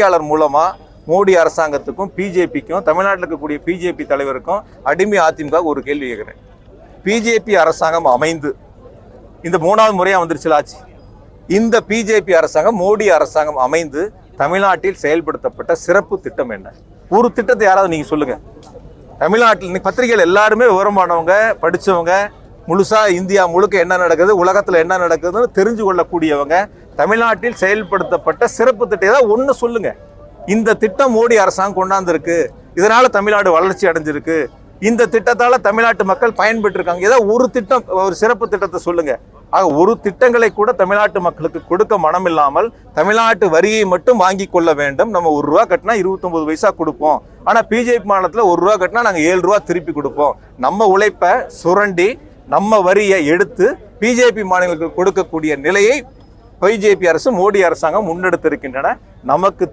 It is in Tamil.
பத்திரிகையாளர் மூலமா மோடி அரசாங்கத்துக்கும் பிஜேபிக்கும் தமிழ்நாட்டில் இருக்கக்கூடிய பிஜேபி தலைவருக்கும் அடிமை அதிமுக ஒரு கேள்வி கேட்குறேன். பிஜேபி அரசாங்கம் அமைந்து இந்த மூணாவது முறையாக வந்துருச்சு இந்த பிஜேபி அரசாங்கம் மோடி அரசாங்கம் அமைந்து தமிழ்நாட்டில் செயல்படுத்தப்பட்ட சிறப்பு திட்டம் என்ன? ஒரு திட்டத்தை யாராவது நீங்கள் சொல்லுங்க. தமிழ்நாட்டில் இன்னைக்கு பத்திரிகைகள் எல்லாருமே விவரமானவங்க படிச்சவங்க முழுசாக இந்தியா முழுக்க என்ன நடக்குது? உலகத்தில் என்ன நடக்குதுன்னு தெரிஞ்சு கொள்ளக்கூடியவங்க தமிழ்நாட்டில் செயல்படுத்தப்பட்ட சிறப்பு திட்டம். ஏதாவது ஒன்று சொல்லுங்கள் இந்த திட்டம் மோடி அரசாங்கம் கொண்டாந்துருக்கு. இதனால் தமிழ்நாடு வளர்ச்சி அடைஞ்சிருக்கு. இந்த திட்டத்தால் தமிழ்நாட்டு மக்கள் பயன்பெற்றிருக்காங்க. ஏதோ ஏதாவது ஒரு திட்டம் ஒரு சிறப்பு திட்டத்தை சொல்லுங்கள் ஆக ஒரு திட்டங்களை கூட தமிழ்நாட்டு மக்களுக்கு கொடுக்க மனம் இல்லாமல் தமிழ்நாட்டு வரியை மட்டும் வாங்கி கொள்ள வேண்டும். நம்ம ஒரு ரூபா கட்டினா இருபத்தொம்பது பைசா கொடுப்போம். ஆனால் பிஜேபி மாநிலத்தில் ஒரு ரூபா கட்டினா நாங்கள் ஏழு ரூபா திருப்பி கொடுப்போம். நம்ம உழைப்பை சுரண்டி நம்ம வரியை எடுத்து பிஜேபி மாநிலங்களுக்கு கொடுக்கக்கூடிய நிலையை பிஜேபி அரசு மோடி அரசாங்கம் முன்னெடுத்திருக்கின்றன. நமக்கு